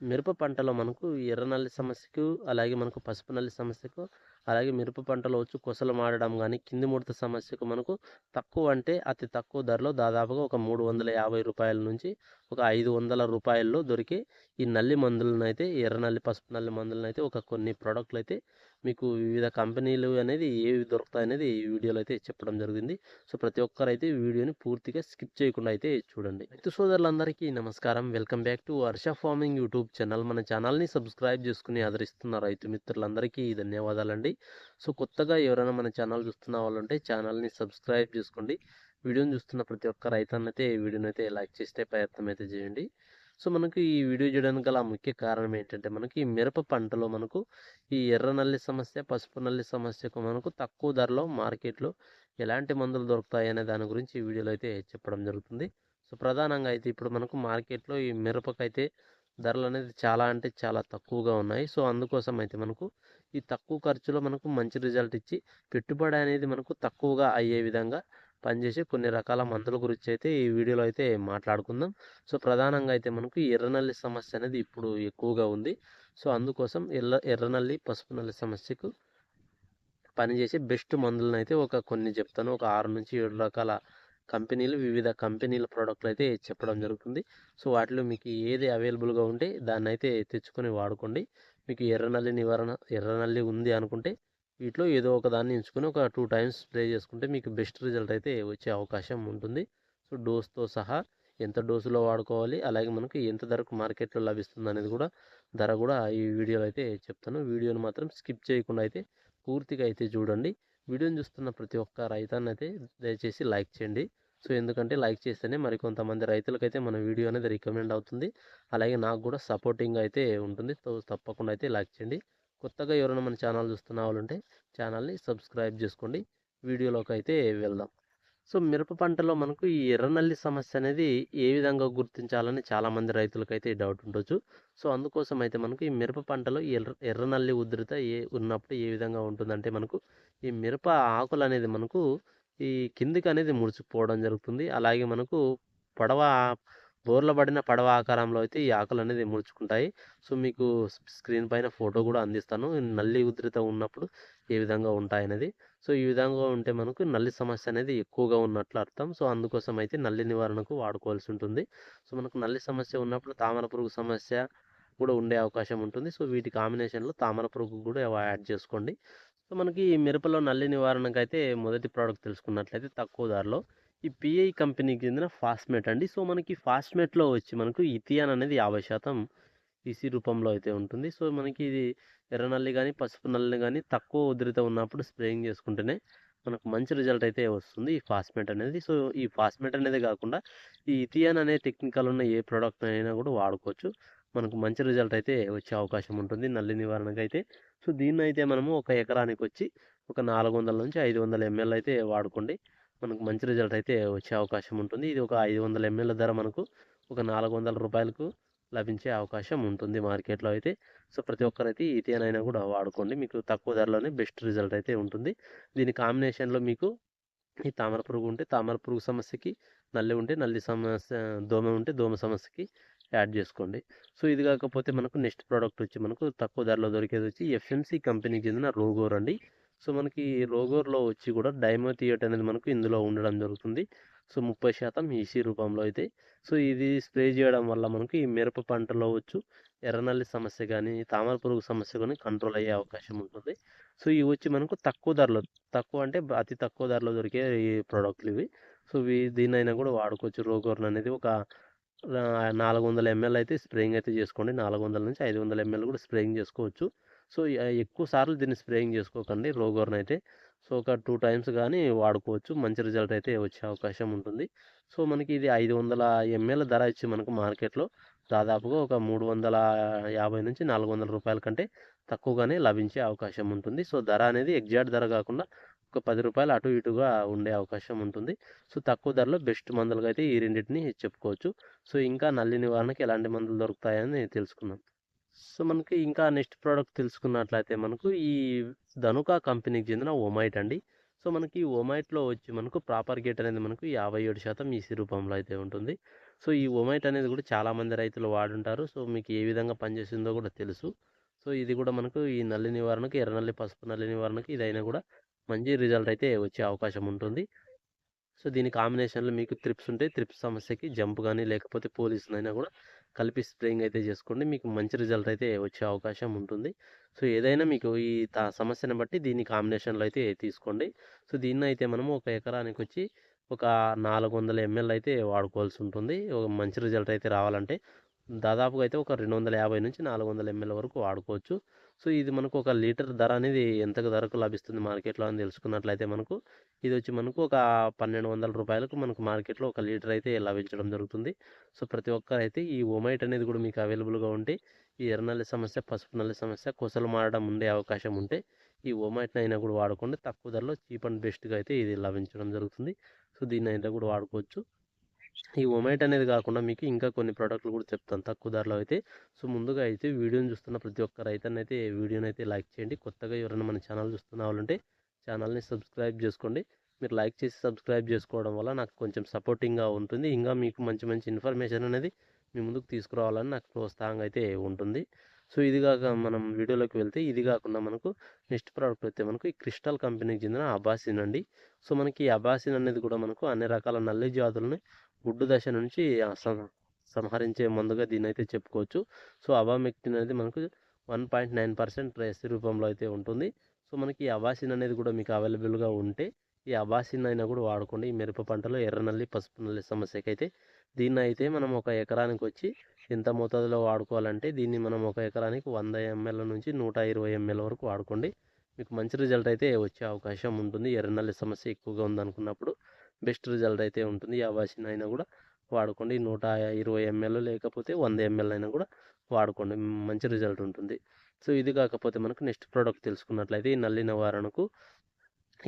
మిరప పంటలో మనకు ఎర్ర నల్లి సమస్యకు అలాగే మనకు పసుపు నల్లి సమస్యకు అలాగే మిరప పంటలో వచ్చి కొసలు మాడడం కానీ కింది ముడత సమస్యకు మనకు తక్కువ అంటే అతి తక్కువ ధరలో దాదాపుగా ఒక మూడు వందల యాభై రూపాయల నుంచి ఒక ఐదు వందల రూపాయల్లో దొరికే ఈ నల్లి మందులను అయితే ఎర్ర నల్లి పసుపు నల్లి మందులను అయితే ఒక కొన్ని ప్రోడక్ట్లు అయితే మీకు వివిధ కంపెనీలు అనేది ఏవి దొరుకుతాయి అనేది ఈ వీడియోలో అయితే చెప్పడం జరిగింది. సో ప్రతి ఒక్కరు అయితే వీడియోని పూర్తిగా స్కిప్ చేయకుండా అయితే చూడండి. రైతు సోదరులందరికీ నమస్కారం. Welcome back to Harsha farming YouTube channel. మన ఛానల్ని సబ్స్క్రైబ్ చేసుకుని ఆదరిస్తున్న రైతు మిత్రులందరికీ ధన్యవాదాలండి. సో కొత్తగా ఎవరైనా మన ఛానల్ చూస్తున్న వాళ్ళు ఉంటే ఛానల్ని సబ్స్క్రైబ్ చేసుకోండి. వీడియోని చూస్తున్న ప్రతి ఒక్క రైతన్నైతే వీడియోని అయితే లైక్ చేస్తే ప్రయత్నం అయితే చేయండి. సో మనకు ఈ వీడియో చేయడానికి గల ముఖ్య కారణం ఏంటంటే మనకి ఈ మిరప పంటలో మనకు ఈ ఎర్ర నల్లి సమస్య పసుపు నల్లి సమస్యకు మనకు తక్కువ ధరలో మార్కెట్లో ఎలాంటి మందులు దొరుకుతాయి అనే దాని గురించి ఈ వీడియోలో అయితే చెప్పడం జరుగుతుంది. సో ప్రధానంగా అయితే ఇప్పుడు మనకు మార్కెట్లో ఈ మిరపకైతే ధరలు అనేది చాలా అంటే చాలా తక్కువగా ఉన్నాయి. సో అందుకోసం అయితే మనకు ఈ తక్కువ ఖర్చులో మనకు మంచి రిజల్ట్ ఇచ్చి పెట్టుబడి అనేది మనకు తక్కువగా అయ్యే విధంగా పనిచేసే కొన్ని రకాల మందుల గురించి అయితే ఈ వీడియోలో అయితే మాట్లాడుకుందాం. సో ప్రధానంగా అయితే మనకు ఎర్రనల్లి సమస్య అనేది ఇప్పుడు ఎక్కువగా ఉంది. సో అందుకోసం ఎర్ర ఎర్రనల్లి పసుపు నల్లి సమస్యకు పనిచేసే బెస్ట్ మందులను అయితే ఒక కొన్ని చెప్తాను. ఒక ఆరు నుంచి ఏడు రకాల కంపెనీలు వివిధ కంపెనీల ప్రోడక్ట్లు అయితే చెప్పడం జరుగుతుంది. సో వాటిలో మీకు ఏది అవైలబుల్గా ఉంటే దాన్ని అయితే తెచ్చుకొని వాడుకోండి. మీకు ఎర్రనల్లి నివారణ ఎర్రనల్లి ఉంది అనుకుంటే వీటిలో ఏదో ఒక దాన్ని ఎంచుకొని ఒక టూ టైమ్స్ స్ప్రే చేసుకుంటే మీకు బెస్ట్ రిజల్ట్ అయితే వచ్చే అవకాశం ఉంటుంది. సో డోస్తో సహా ఎంత డోసులో వాడుకోవాలి అలాగే మనకు ఎంత ధరకు మార్కెట్లో లభిస్తుంది అనేది కూడా ధర కూడా ఈ వీడియోలో అయితే చెప్తాను. వీడియోని మాత్రం స్కిప్ చేయకుండా అయితే పూర్తిగా అయితే చూడండి. వీడియోని చూస్తున్న ప్రతి ఒక్క రైతాన్ని అయితే దయచేసి లైక్ చేయండి. సో ఎందుకంటే లైక్ చేస్తేనే మరి కొంతమంది రైతులకైతే మన వీడియో అనేది రికమెండ్ అవుతుంది. అలాగే నాకు కూడా సపోర్టింగ్ అయితే ఉంటుంది. సో తప్పకుండా అయితే లైక్ చేయండి. కొత్తగా ఎవరైనా మన ఛానల్ చూస్తున్న వాళ్ళు ఉంటే ఛానల్ని సబ్స్క్రైబ్ చేసుకోండి. వీడియోలోకి అయితే వెళ్దాం. సో మిరప పంటలో మనకు ఈ ఎర్రనల్లి సమస్య అనేది ఏ విధంగా గుర్తించాలని చాలామంది రైతులకైతే డౌట్ ఉండొచ్చు. సో అందుకోసం అయితే మనకు ఈ మిరప పంటలో ఎర్ర ఎర్రనల్లి ఉధృత ఏ ఉన్నప్పుడు ఏ విధంగా ఉంటుందంటే మనకు ఈ మిరప ఆకులు అనేది మనకు ఈ కిందికి అనేది ముడుచుకుపోవడం జరుగుతుంది. అలాగే మనకు పడవ బోర్ల పడిన పడవ ఆకారంలో అయితే ఈ ఆకులు అనేది ముడుచుకుంటాయి. సో మీకు స్క్రీన్ పైన ఫోటో కూడా అందిస్తాను. నల్లి ఉధృత ఉన్నప్పుడు ఏ విధంగా ఉంటాయి అనేది సో ఈ విధంగా ఉంటే మనకు నల్లి సమస్య అనేది ఎక్కువగా ఉన్నట్లు అర్థం. సో అందుకోసం అయితే నల్లి నివారణకు వాడుకోవాల్సి ఉంటుంది. సో మనకు నల్లి సమస్య ఉన్నప్పుడు తామర పురుగు సమస్య కూడా ఉండే అవకాశం ఉంటుంది. సో వీటి కాంబినేషన్లో తామర పురుగు కూడా యాడ్ చేసుకోండి. సో మనకి ఈ మిరపలో నల్లి నివారణకు అయితే మొదటి ప్రోడక్ట్ తెలుసుకున్నట్లయితే తక్కువ ధరలో ఈ పిఐ కంపెనీకి చెందిన ఫాస్ట్మేట్ అండి. సో మనకి ఫాస్ట్మేట్లో వచ్చి మనకు ఇథియాన్ అనేది యాభై శాతం ఈసీ రూపంలో అయితే ఉంటుంది. సో మనకి ఇది ఎర్ర నల్లి కానీ పసుపు నల్లి కానీ తక్కువ ఉధృత ఉన్నప్పుడు స్ప్రేయింగ్ చేసుకుంటేనే మనకు మంచి రిజల్ట్ అయితే వస్తుంది ఈ ఫాస్మేట్ అనేది. సో ఈ ఫాస్మేట్ అనేది కాకుండా ఈ ఇథియాన్ అనే టెక్నికల్ ఉన్న ఏ ప్రోడక్ట్ అయినా కూడా వాడుకోవచ్చు. మనకు మంచి రిజల్ట్ అయితే వచ్చే అవకాశం ఉంటుంది నల్లి నివారణకు అయితే. సో దీన్ని అయితే మనము ఒక ఎకరానికి వచ్చి ఒక నాలుగు వందల నుంచి ఐదు వందల ఎంఎల్ అయితే వాడుకోండి. మనకు మంచి రిజల్ట్ అయితే వచ్చే అవకాశం ఉంటుంది. ఇది ఒక ఐదు వందల ఎంఎల్ ధర మనకు ఒక నాలుగు వందల రూపాయలకు లభించే అవకాశం ఉంటుంది మార్కెట్లో అయితే. సో ప్రతి ఒక్కరైతే ఇతేనైనా కూడా వాడుకోండి. మీకు తక్కువ ధరలోనే బెస్ట్ రిజల్ట్ అయితే ఉంటుంది. దీని కాంబినేషన్లో మీకు ఈ తామర పురుగు ఉంటే తామర పురుగు సమస్యకి నల్లి ఉంటే నల్లి సమస్య దోమ ఉంటే దోమ సమస్యకి యాడ్ చేసుకోండి. సో ఇది కాకపోతే మనకు నెక్స్ట్ ప్రోడక్ట్ వచ్చి మనకు తక్కువ ధరలో దొరికేది వచ్చి ఎఫ్ఎంసి కంపెనీకి చెందిన రోగోర్ అండి. సో మనకి రోగోర్లో వచ్చి కూడా డైమోథియేట్ అనేది మనకు ఇందులో ఉండడం జరుగుతుంది. సో ముప్పై శాతం ఈసీ రూపంలో అయితే. సో ఇది స్ప్రే చేయడం వల్ల మనకి ఈ మిరప పంటలో వచ్చు ఎర్రనల్లి సమస్య కానీ తామర పురుగు సమస్య కానీ కంట్రోల్ అయ్యే అవకాశం ఉంటుంది. సో ఇవి వచ్చి మనకు తక్కువ ధరలో తక్కువ అంటే అతి తక్కువ ధరలో దొరికే ఈ ప్రోడక్ట్లు ఇవి. సో ఇవి దీన్నైనా కూడా వాడుకోవచ్చు. రోగోర్న్ అనేది ఒక నాలుగు వందల ఎంఎల్ అయితే స్ప్రేయింగ్ అయితే చేసుకోండి. నాలుగు వందల నుంచి ఐదు వందల ఎంఎల్ కూడా స్ప్రేయింగ్ చేసుకోవచ్చు. సో ఎక్కువ సార్లు దీన్ని స్ప్రేయింగ్ చేసుకోకండి రోగోర్న్ అయితే సో ఒక టూ టైమ్స్ కానీ వాడుకోవచ్చు. మంచి రిజల్ట్ అయితే వచ్చే అవకాశం ఉంటుంది. సో మనకి ఇది ఐదు వందల ఎంఎల్ ధర ఇచ్చి మనకు మార్కెట్లో దాదాపుగా ఒక మూడు వందల యాభై నుంచి నాలుగు వందల రూపాయల కంటే తక్కువగానే లభించే అవకాశం ఉంటుంది. సో ధర అనేది ఎగ్జాక్ట్ ధర కాకుండా ఒక పది రూపాయలు అటు ఇటుగా ఉండే అవకాశం ఉంటుంది. సో తక్కువ ధరలో బెస్ట్ మందులుగా అయితే ఈ రెండింటిని చెప్పుకోవచ్చు. సో ఇంకా నల్లి నివారణకి ఎలాంటి మందులు దొరుకుతాయని తెలుసుకున్నాం సో మనకి ఇంకా నెక్స్ట్ ప్రోడక్ట్ తెలుసుకున్నట్లయితే మనకు ఈ ధనుకా కంపెనీకి చెందిన ఒమైట్ అండి. సో మనకి ఒమైట్లో వచ్చి మనకు ప్రాపర్ గేట్ అనేది మనకు యాభై ఏడు శాతం ఈసీ రూపంలో అయితే ఉంటుంది. సో ఈ ఒమైట్ అనేది కూడా చాలామంది రైతులు వాడుంటారు. సో మీకు ఏ విధంగా పనిచేసిందో కూడా తెలుసు. సో ఇది కూడా మనకు ఈ నల్లి నివారణకు ఎర్ర నల్లి పసుపు నల్లి నివారణకు ఇదైనా కూడా మంచి రిజల్ట్ అయితే వచ్చే అవకాశం ఉంటుంది. సో దీని కాంబినేషన్లో మీకు త్రిప్స్ ఉంటే త్రిప్స్ సమస్యకి జంప్ కానీ లేకపోతే పోలీసునైనా కూడా కలిపి స్ప్రేయింగ్ అయితే చేసుకోండి మీకు మంచి రిజల్ట్ అయితే వచ్చే అవకాశం ఉంటుంది. సో ఏదైనా మీకు ఈ తా సమస్యను బట్టి దీని కాంబినేషన్లో అయితే తీసుకోండి. సో దీన్ని అయితే మనము ఒక ఎకరానికి వచ్చి ఒక నాలుగు వందల ఎంఎల్ అయితే వాడుకోవాల్సి ఉంటుంది. ఒక మంచి రిజల్ట్ అయితే రావాలంటే దాదాపుగా అయితే ఒక రెండు వందల యాభై నుంచి నాలుగు వందల ఎంఎల్ వరకు వాడుకోవచ్చు. సో ఇది మనకు ఒక లీటర్ ధర అనేది ఎంత ధరకు లభిస్తుంది మార్కెట్లో అని తెలుసుకున్నట్లయితే మనకు ఇది వచ్చి మనకు ఒక పన్నెండు వందల రూపాయలకు మనకు మార్కెట్లో ఒక లీటర్ అయితే లభించడం జరుగుతుంది. సో ప్రతి ఒక్కరు అయితే ఈ ఒమైట్ అనేది కూడా మీకు అవైలబుల్గా ఉంటే ఈ ఎర్రనల్లి సమస్య పసుపు నల్లి సమస్య కొసలు మారడం ఉండే అవకాశం ఉంటే ఈ ఒమైట్ని అయినా కూడా వాడుకోండి. తక్కువ ధరలో చీప్ అండ్ బెస్ట్గా అయితే ఇది లభించడం జరుగుతుంది. సో దీన్ని అయినా కూడా వాడుకోవచ్చు. ఈ ఒమైట్ అనేది కాకుండా మీకు ఇంకా కొన్ని ప్రోడక్ట్లు కూడా చెప్తాను. తక్కువ ధరలో అయితే. సో ముందుగా అయితే వీడియోని చూస్తున్న ప్రతి ఒక్క రైతన్నైతే వీడియోని అయితే లైక్ చేయండి. కొత్తగా ఎవరైనా మన ఛానల్ చూస్తున్న వాళ్ళంటే ఛానల్ని సబ్స్క్రైబ్ చేసుకోండి. మీరు లైక్ చేసి సబ్స్క్రైబ్ చేసుకోవడం వల్ల నాకు కొంచెం సపోర్టింగ్గా ఉంటుంది. ఇంకా మీకు మంచి మంచి ఇన్ఫర్మేషన్ అనేది మీ ముందుకు తీసుకురావాలని నాకు ప్రోత్సాహంగా అయితే ఉంటుంది. సో ఇది కాక మనం వీడియోలోకి వెళ్తే ఇది కాకుండా మనకు నెక్స్ట్ ప్రోడక్ట్ అయితే మనకు ఈ క్రిస్టల్ కంపెనీకి చెందిన అబాసిన్ అండి. సో మనకి ఈ అబాసిన్ అనేది కూడా మనకు అన్ని రకాల నల్లి జాతులని గుడ్డు దశ నుంచి సంహరించే మందుగా దీని అయితే చెప్పుకోవచ్చు. సో అవామెక్టిన్ అనేది మనకు వన్ పాయింట్ నైన్ పర్సెంట్ రేసి రూపంలో అయితే ఉంటుంది. సో మనకి అవాసిన్ అనేది కూడా మీకు అవైలబుల్గా ఉంటే ఈ అవాసిన్ అయినా కూడా వాడుకోండి. ఈ మిరప పంటలో ఎర్రనల్లి పసుపు నల్లి సమస్యకైతే దీన్ని అయితే మనం ఒక ఎకరానికి వచ్చి ఎంత మోతాదులో వాడుకోవాలంటే దీన్ని మనం ఒక ఎకరానికి వంద ఎంఎల్ నుంచి నూట ఇరవై ఎంఎల్ వరకు వాడుకోండి. మీకు మంచి రిజల్ట్ అయితే వచ్చే అవకాశం ఉంటుంది. ఎర్రనల్లి సమస్య ఎక్కువగా ఉందనుకున్నప్పుడు బెస్ట్ రిజల్ట్ అయితే ఉంటుంది. ఈ అయినా కూడా వాడుకోండి. నూట ఇరవై ఎంఎల్ లేకపోతే వంద ఎంఎల్ అయినా కూడా వాడుకోండి. మంచి రిజల్ట్ ఉంటుంది. సో ఇది కాకపోతే మనకు నెక్స్ట్ ప్రోడక్ట్ తెలుసుకున్నట్లయితే ఈ నల్లి నివారణకు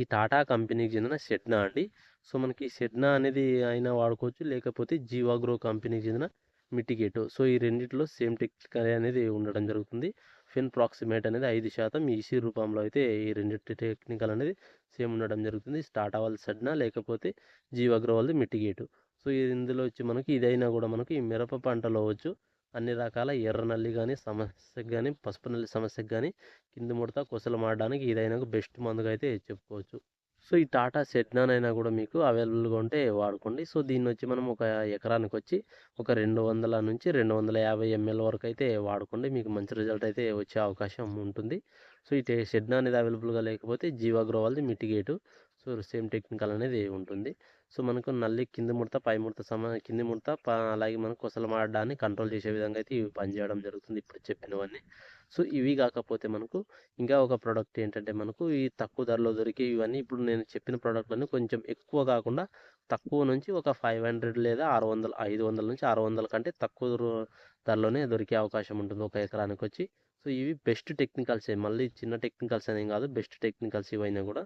ఈ టాటా కంపెనీకి చెందిన షెడ్నా అండి. సో మనకి షెడ్నా అనేది అయినా వాడుకోవచ్చు. లేకపోతే జీవాగ్రో కంపెనీకి చెందిన మిటిగేటో. సో ఈ రెండిట్లో సేమ్ టెక్నికల్ అనేది ఉండడం జరుగుతుంది. ఫిన్ ప్రాక్సిమేట్ అనేది ఐదు శాతం ఈసీ రూపంలో అయితే ఈ రెండింటి టెక్నికల్ అనేది సేమ్ ఉండడం జరుగుతుంది. స్టార్ట్ అవ్వాలి సడ్నా లేకపోతే జీవాగ్రో అగ్రవాల్ది మిటిగేటు. సో ఇందులో వచ్చి మనకి ఇదైనా కూడా మనకి ఈ మిరప పంటలో వచ్చు. అన్ని రకాల ఎర్ర నల్లి కానీ సమస్యకు కానీ పసుపు నల్లి సమస్యకు కానీ కింది ముడత కొసలు మాడడానికి ఇదైనా బెస్ట్ మందుగా అయితే చెప్పుకోవచ్చు. సో ఈ టాటా సెట్నాన్ అయినా కూడా మీకు అవైలబుల్గా ఉంటే వాడుకోండి. సో దీన్ని వచ్చి మనం ఒక ఎకరానికి వచ్చి ఒక రెండు వందల నుంచి రెండు వందల యాభై ఎంఎల్ వరకు అయితే వాడుకోండి. మీకు మంచి రిజల్ట్ అయితే వచ్చే అవకాశం ఉంటుంది. సో ఈ షెడ్నా అనేది అవైలబుల్గా లేకపోతే జీవాగ్రో వాళ్ళది మిటిగేటు. సో సేమ్ టెక్నికల్ అనేది ఉంటుంది. సో మనకు నల్లి కింది ముడత పై ముడత సమ కింది ముడత అలాగే మనకు కొసలు మారడాన్ని కంట్రోల్ చేసే విధంగా అయితే ఇవి పనిచేయడం జరుగుతుంది. ఇప్పుడు చెప్పినవన్నీ. సో ఇవి కాకపోతే మనకు ఇంకా ఒక ప్రోడక్ట్ ఏంటంటే మనకు ఈ తక్కువ ధరలో దొరికే ఇవన్నీ ఇప్పుడు నేను చెప్పిన ప్రోడక్ట్లన్నీ కొంచెం ఎక్కువ కాకుండా తక్కువ నుంచి ఒక ఫైవ్ హండ్రెడ్ లేదా ఆరు వందలు ఐదు వందల నుంచి ఆరు వందల కంటే తక్కువ ధరలోనే దొరికే అవకాశం ఉంటుంది ఒక ఎకరానికి వచ్చి. సో ఇవి బెస్ట్ టెక్నికల్సే మళ్ళీ చిన్న టెక్నికల్స్ అనేం కాదు బెస్ట్ టెక్నికల్స్ ఇవైనా కూడా.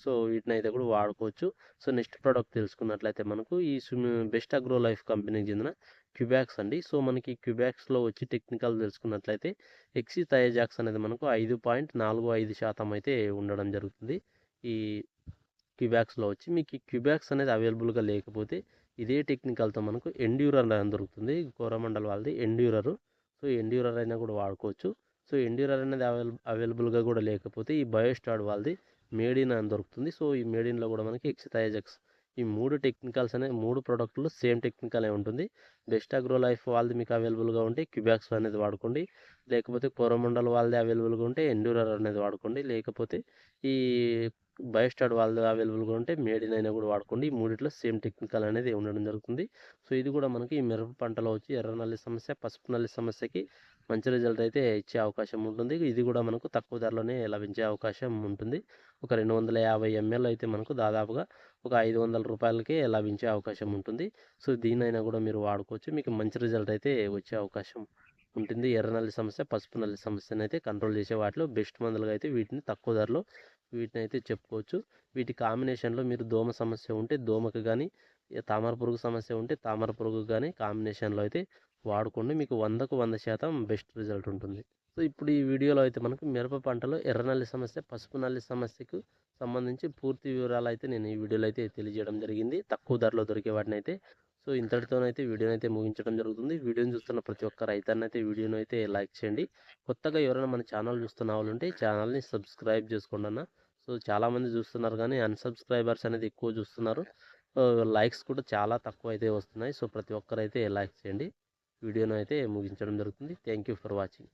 సో వీటిని అయితే కూడా వాడుకోవచ్చు. సో నెక్స్ట్ ప్రోడక్ట్ తెలుసుకున్నట్లయితే మనకు ఈ బెస్ట్ అగ్రో లైఫ్ కంపెనీకి చెందిన క్యూబ్యాక్స్ అండి. సో మనకి క్యూబ్యాక్స్లో వచ్చి టెక్నికల్ తెలుసుకున్నట్లయితే ఎక్సీ థయాజాక్స్ అనేది మనకు ఐదు పాయింట్ నాలుగు ఐదు శాతం అయితే ఉండడం జరుగుతుంది. ఈ క్యూబ్యాక్స్లో వచ్చి మీకు క్యూబ్యాక్స్ అనేది అవైలబుల్గా లేకపోతే ఇదే టెక్నికల్తో మనకు ఎండ్యూరర్ అని దొరుకుతుంది. కోరమండల్ వాళ్ళది ఎండ్యూరర్. సో ఎండ్యూరర్ అయినా కూడా వాడుకోవచ్చు. సో ఎండ్యూరర్ అనేది అవైలబుల్ అవైలబుల్గా కూడా లేకపోతే ఈ బయోస్టాడ్ వాళ్ళది మేడిన్ అని దొరుకుతుంది. సో ఈ మేడిన్లో కూడా మనకి ఎక్సిథైజెక్స్ ఈ మూడు టెక్నికల్స్ అనే మూడు ప్రోడక్ట్లు సేమ్ టెక్నికల్ ఉంటుంది. బెస్ట్ అగ్రో లైఫ్ వాళ్ళది మీకు అవైలబుల్గా ఉంటే క్యూబ్యాక్స్ అనేది వాడుకోండి. లేకపోతే కోరమండల్ వాళ్ళది అవైలబుల్గా ఉంటే ఎండ్యూరర్ అనేది వాడుకోండి. లేకపోతే ఈ బయోస్టాడ్ వాళ్ళది అవైలబుల్గా ఉంటే మేడిన్ అయినా కూడా వాడుకోండి. ఈ మూడిట్లో సేమ్ టెక్నికల్ అనేది ఉండడం జరుగుతుంది. సో ఇది కూడా మనకి ఈ మిరప పంటలో వచ్చి ఎర్ర నల్లి సమస్య పసుపు నల్లి సమస్యకి మంచి రిజల్ట్ అయితే ఇచ్చే అవకాశం ఉంటుంది. ఇది కూడా మనకు తక్కువ ధరలోనే లభించే అవకాశం ఉంటుంది. ఒక రెండు వందల యాభై ఎంఎల్ అయితే మనకు దాదాపుగా ఒక ఐదు వందల రూపాయలకే లభించే అవకాశం ఉంటుంది. సో దీనైనా కూడా మీరు వాడుకోవచ్చు. మీకు మంచి రిజల్ట్ అయితే వచ్చే అవకాశం ఉంటుంది. ఎర్ర నల్లి సమస్య పసుపు నల్లి సమస్యను అయితే కంట్రోల్ చేసే వాటిలో బెస్ట్ మందులుగా అయితే వీటిని తక్కువ ధరలో వీటిని అయితే చెప్పుకోవచ్చు. వీటి కాంబినేషన్లో మీరు దోమ సమస్య ఉంటే దోమకు కానీ తామర పురుగు సమస్య ఉంటే తామర పురుగు కానీ కాంబినేషన్లో అయితే వాడుకోండి. మీకు వందకు వంద శాతం బెస్ట్ రిజల్ట్ ఉంటుంది. సో ఇప్పుడు ఈ వీడియోలో అయితే మనకు మిరప పంటలో ఎర్ర నల్లి సమస్య పసుపు నల్లి సమస్యకు సంబంధించి పూర్తి వివరాలు అయితే నేను ఈ వీడియోలో అయితే తెలియజేయడం జరిగింది. తక్కువ ధరలో దొరికే వాటిని అయితే. సో ఇంతటితోనైతే వీడియోని అయితే ముగించడం జరుగుతుంది. వీడియోని చూస్తున్న ప్రతి ఒక్క రైతాన్ని అయితే వీడియోని అయితే లైక్ చేయండి. కొత్తగా ఎవరైనా మన ఛానల్ చూస్తున్న వాళ్ళు ఉంటే ఛానల్ని సబ్స్క్రైబ్ చేసుకోండి అన్న. సో చాలామంది చూస్తున్నారు కానీ అన్సబ్స్క్రైబర్స్ అనేది ఎక్కువ చూస్తున్నారు. లైక్స్ కూడా చాలా తక్కువ అయితే వస్తున్నాయి. సో ప్రతి ఒక్కరైతే లైక్ చేయండి. వీడియోను అయితే ముగించడం జరుగుతుంది. Thank you for watching